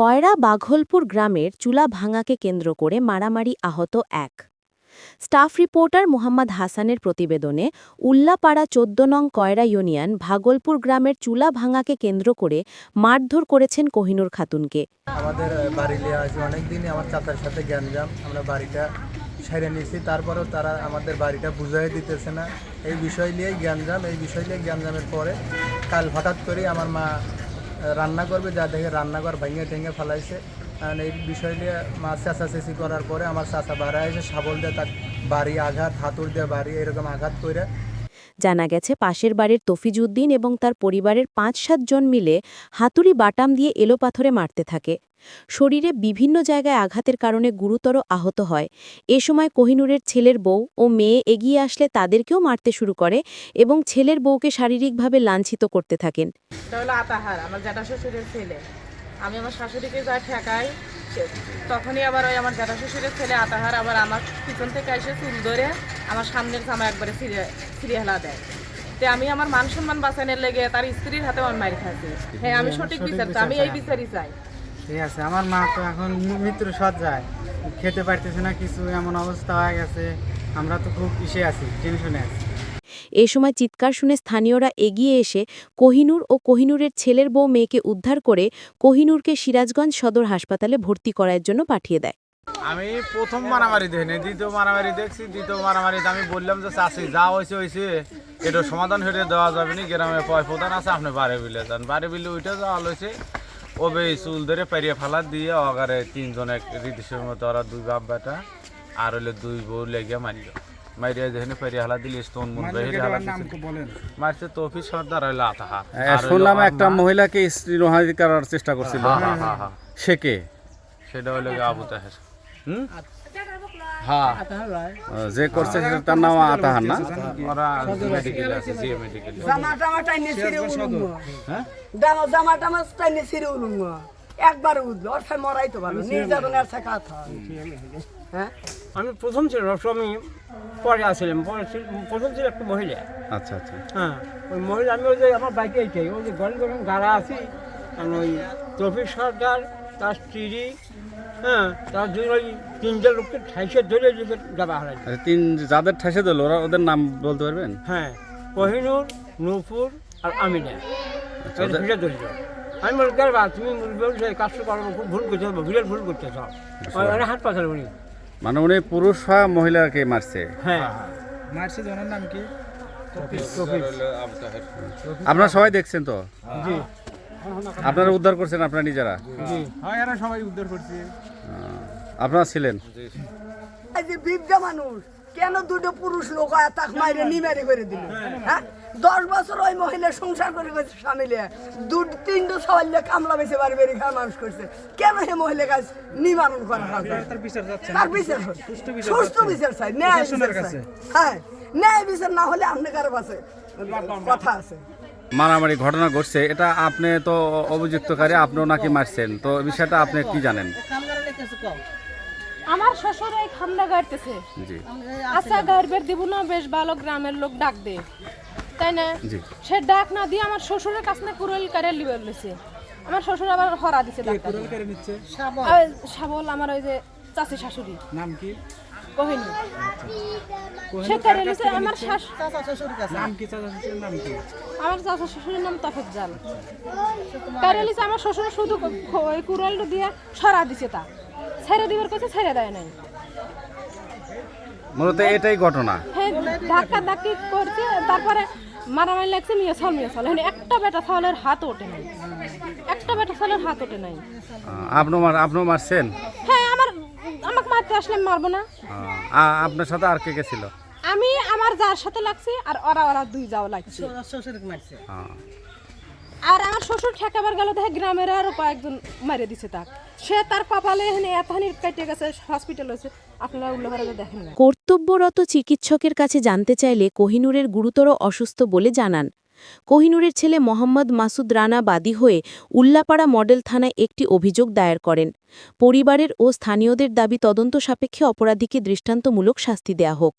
কয়রা বাঘলপুর গ্রামের চুলা ভাঙাকে কেন্দ্র করে মারামারি আহত এক। স্টাফ রিপোর্টার মোহাম্মদ হাসানের প্রতিবেদনে উল্লাপাড়া চোদ্দ নং কয়রা ইউনিয়ন ভাগলপুর গ্রামের চুলা ভাঙাকে কেন্দ্র করে মারধর করেছেন কোহিনুর খাতুনকে। আমাদের বাড়ি আমার চাচার সাথে আমরা বাড়িটা সেরে নিয়েছি তারপরেও তারা আমাদের বাড়িটা বুঝাই দিতেছে না। এই বিষয় নিয়েই জ্ঞানজাম এই বিষয় নিয়ে জ্ঞানজামের পরে কাল হঠাৎ করেই আমার মা রান্না করবে, যা দেখে রান্নাঘর ভেঙে ঠেঙে ফেলাইছে। কারণ এই বিষয় নিয়ে মা চেঁচাচেঁচি করার পরে আমার চাচা বাড়া এসে শাবল দিয়ে তার বাড়ি আঘাত হাতুর দিয়ে বাড়ি এরকম আঘাত করে জানা গেছে, পাশের বাড়ির তফিজুদ্দিন এবং তার পরিবারের পাঁচ সাতজন মিলে হাতুড়ি বাটাম দিয়ে এলোপাথরে মারতে থাকে। শরীরে বিভিন্ন জায়গায় আঘাতের কারণে গুরুতর আহত হয়। এ সময় কোহিনুরের ছেলের বউ ও মেয়ে এগিয়ে আসলে তাদেরকেও মারতে শুরু করে এবং ছেলের বউকে শারীরিকভাবে লাঞ্ছিত করতে থাকেন। আমার আমি শাশুড়িকে যা ঠেকাই সে- তখনই আবার ওই আমার জ্যাঠা শ্বশুরের ছেলে আতাহার আবার আমার পিছন থেকে এসে চুল ধরে আমার সামনের জামা একবারে ছিঁড়ে ছিঁড়ে হেলা দেয়। তে আমি আমার মান সম্মান বাঁচানোর লেগে তার স্ত্রীর হাতে আমার মারি খাচ্ছি হ্যাঁ আমি সঠিক বিচার আমি এই বিচারই চাই। ঠিক আছে আমার মা তো এখন মৃত্যুর সজ্জায় খেতে পারতেছে না কিছু এমন অবস্থা হয়ে গেছে। আমরা তো খুব ইসে আছি টেনশনে আছি। এ সময় চিৎকার শুনে স্থানীয়রা এগিয়ে এসে কোহিনুর ও কোহিনুরের ছেলের বউ মেয়েকে উদ্ধার করে কোহিনুরকে সিরাজগঞ্জ সদর হাসপাতালে ভর্তি করার জন্য পাঠিয়ে দেয়। আমি প্রথম মারামারি দেখিনি, দ্বিতীয় মারামারি দেখছি, দ্বিতীয় মারামারিতে আমি বললাম যে চাষি যা হয়েছে হয়েছে এটা সমাধান হয়ে দেওয়া যাবে না, গ্রামে পয় প্রধান আছে, আপনি বাড়ি বিলে যান। বাড়ি বিলে উঠে যাওয়া হয়েছে ও বে চুল ধরে পেরিয়ে ফালা দিয়ে অগারে তিনজন এক রীতিসের মতো, ওরা দুই বাপ বেটা আর হইলে দুই বউ লেগে মারিল মারিয়া যেখানে পেরিয়ে হালা দিলে মন বেরিয়ে হালা মারছে তফি সর্দার হইল আতাহার শুনলাম একটা মহিলাকে স্ত্রী নহাদি করার চেষ্টা করছিল। হ্যাঁ, হ্যাঁ, হ্যাঁ। সে কে? সেটা হইল আবু তাহের। হুম? হ্যাঁ। যে করছে তার নাম আতাহার না? ওরা মেডিকেল আছে জিএ মেডিকেল জামা টামা টাইনে ছিঁড়ে উলুম। জামা জামা টামা টাইনে ছিঁড়ে উলুম। একবার উঠল ওর ফের মরাই তো ভালো নির্যাতনের থাকা হ্যাঁ আমি প্রথম ছিল আমি পরে আসছিলাম প্রথম ছিল একটা মহিলা। আচ্ছা আচ্ছা। হ্যাঁ ওই মহিলা আমি ওই যে আমার বাইকে এইটাই ওই যে গরম গরম গাড়া আছি আমি ওই তফিক সরকার তার স্ত্রী হ্যাঁ তার দুই ওই তিনজন লোককে ঠাইসে ধরে যাবা হারাই। আচ্ছা, তিন যাদের ঠেসে দিল ওরা ওদের নাম বলতে পারবেন? হ্যাঁ কোহিনুর নূপুর আর আমিনা। আচ্ছা, এই আমি বলি করবা তুমি বলবে যে কাজটা করব খুব ভুল হবে বিরাট ভুল করতেছ হাত পাথার উনি। মানে উনি পুরুষ হয় মহিলাকে মারছে? হ্যাঁ। মারছে জনের নাম কি? আপনারা সবাই দেখছেন তো? জি। আপনারা উদ্ধার করছেন আপনারা নিজেরা? জি। আহ, আপনারা ছিলেন? এই যে বিবগা মানুষ কেন দুটো পুরুষ লোক তাক মাইরে নিমেরে করে দিল? হ্যাঁ। দশ বছর ওই মহিলা সংসার করে গেছে স্বামীলে দু তিনটে সওয়াল কামলা বেছে বাড়ি বেড়ে খাওয়া মানুষ করছে। কেন হে মহিলা কাজ নিবারণ করা তার বিচার সুস্থ বিচার চাই। ন্যায় বিচার হ্যাঁ। ন্যায় বিচার না হলে আপনি কারও কাছে কথা আছে। মারামারি ঘটনা ঘটছে। এটা আপনি তো অভিযুক্তকারী আপনিও নাকি মারছেন। তো বিষয়টা আপনি কি জানেন? আমার শ্বশুর এই খামড়া গাড়তেছে। আচ্ছা গাড়বের দিব না বেশ ভালো গ্রামের লোক ডাক দে। তাই না? সে ডাক না দিয়ে আমার শ্বশুরের কাছে না কুরল করে লিবে বলেছে আমার শ্বশুর আবার হরা দিছে শাবল। আমার ওই যে চাচি শাশুড়ি। নাম কি? কহিনি সে করে লিছে আমার শাশ নাম কি নাম কি? আমার চাচা শ্বশুরের নাম করে আমার শ্বশুর শুধু খ- ওই কুরল দিয়ে সরা দিছে তা। ছেড়ে দিবার কাছে ছেড়ে দেয় নাই। মূলত এটাই ঘটনা। হ্যাঁ ধাক্কা ধাক্কি করছে তারপরে মারামারি লাগছে মিয়া মিয়া একটা বেটা ছলের হাত ওঠে নাই। একটা বেটা ছলের হাত ওঠে নাই। আহ, আপনিও মার আপনিও মারছেন? হ্যাঁ আমার আমাকে মারতে আসলে আমি মারবো না। আপনার সাথে আর কে কে ছিল? আমি আমার যার সাথে লাগছি আর ওরা ওরা দুই যাও লাগছে। আর আমার শ্বশুর ঠেকাবার গেল দেখে গ্রামের আরও কয়েকজন মারে দিছে তাক। সে তার কপালে এখানে এতখানি কেটে গেছে হসপিটাল হয়েছে। আপনারা উল্লেখ দেখেন কর্তব্যরত চিকিৎসকের কাছে জানতে চাইলে কোহিনুরের গুরুতর অসুস্থ বলে জানান। কোহিনুরের ছেলে মোহাম্মদ মাসুদ রানা বাদী হয়ে উল্লাপাড়া মডেল থানায় একটি অভিযোগ দায়ের করেন। পরিবারের ও স্থানীয়দের দাবি তদন্ত সাপেক্ষে অপরাধীকে দৃষ্টান্তমূলক শাস্তি দেয়া হোক।